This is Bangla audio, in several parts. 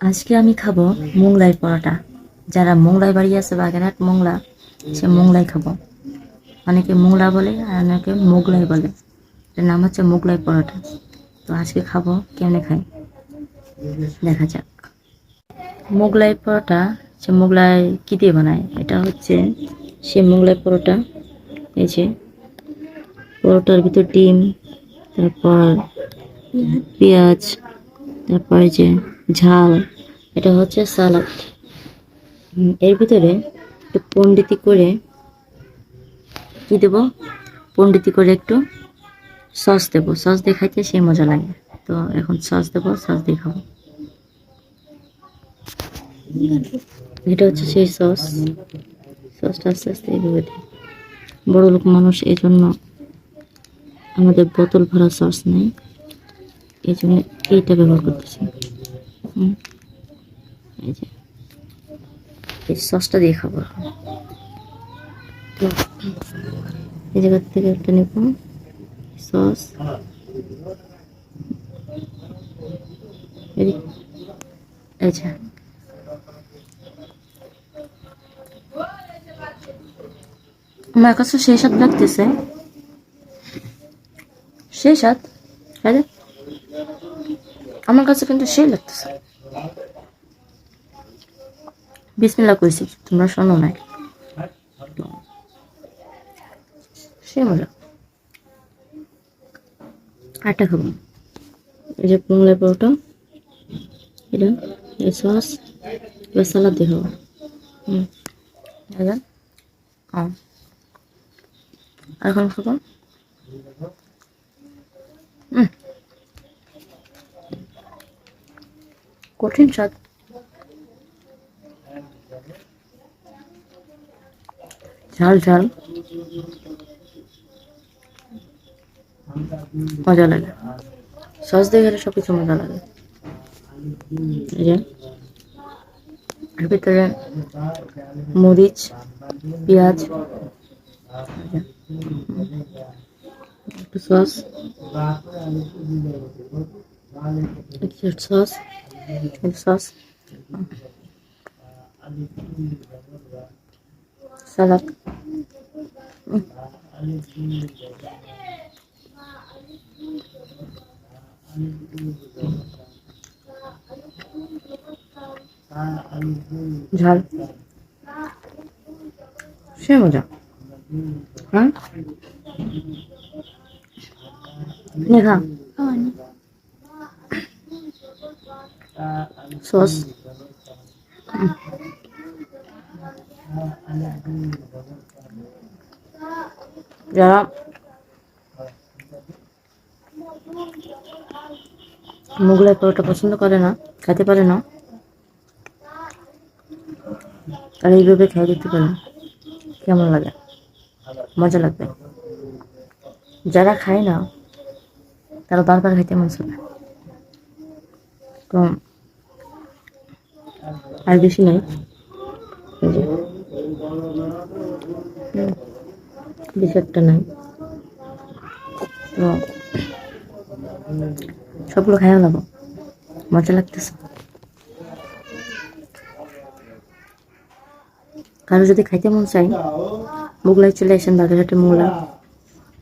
আজকে আমি খাব মোংলাই পরোটা। যারা মোংলাই বাড়ি আছে, বাগেরহাট মোংলা, সে মোংলাই খাব। অনেকে মোংলা বলে আর অনেকে মোগলাই বলে। এটার নাম হচ্ছে মোগলাই পরোটা। তো আজকে খাব কেমনে খাই? দেখা যাক। মোগলাই পরোটা, সে মোগলাই কী দিয়ে বানায়? এটা হচ্ছে সে মোগলাই পরোটা। এই যে পরোটার ভিতর ডিম, তারপর পেঁয়াজ, তারপর যে ঝাল, এটা হচ্ছে সালাদ। এর ভিতরে একটু পণ্ডিতি করে কি দেব? পণ্ডিতি করে একটু সস দেবো। সস দিয়ে খাইতে সেই মজা লাগে। তো এখন সস দেবো, সস দিয়ে খাব এটা হচ্ছে সেই সস। সসটা আস্তে আস্তে এইভাবে দিই। বড় লোক মানুষ এই জন্য আমাদের বোতল ভরা সস নেই। এই জন্য এইটা ব্যবহার করতেছি। হুম। এই যে। এই সসটা দিয়ে খাব। তো এই জায়গা থেকে একটা নেব। সস। যে। আমার কাছে সেই সাথ লাগতেছে। সেই রে? আমার কাছে কিন্তু সেই লাগতেছে। বিসমিল্লা কইছি, তোমরা শোনো না সে মজা আটা খাব। এই যে পোংলাই পরোটা, এটা, এই সস, এবার সালাদ দিয়ে খাব। হুম এখন খাব হুম। কঠিন স্বাদ ঝাল ঝাল। মজা লাগে। সস দিয়ে গেলে সব কিছু মজা লাগে। ভিতরে মরিচ, পেঁয়াজ, একটু সস সস। একটু সস সালাদ ঝাল সে মজা হ্যাঁ দেখা সস যারা পরোটা পছন্দ করে না, খেতে পারে না। তারা এইভাবে খেয়ে দিতে পারেন, কেমন লাগে? মজা লাগবে। যারা খায় না, তারা বারবার খাইতে মন চায় তো আর বেশি নাই। বেশি একটা নাই। সবগুলো খাইয়া লাগবো মজা লাগতেছে। কারও যদি খাইতে মন চাই মোগলাই চলে আসেন বাগেরহাটে মোগলা।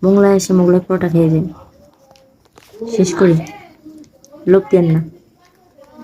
মোগলাই এসে মোগলাই পরোটা খেয়ে যান শেষ করি। লোক দেন না।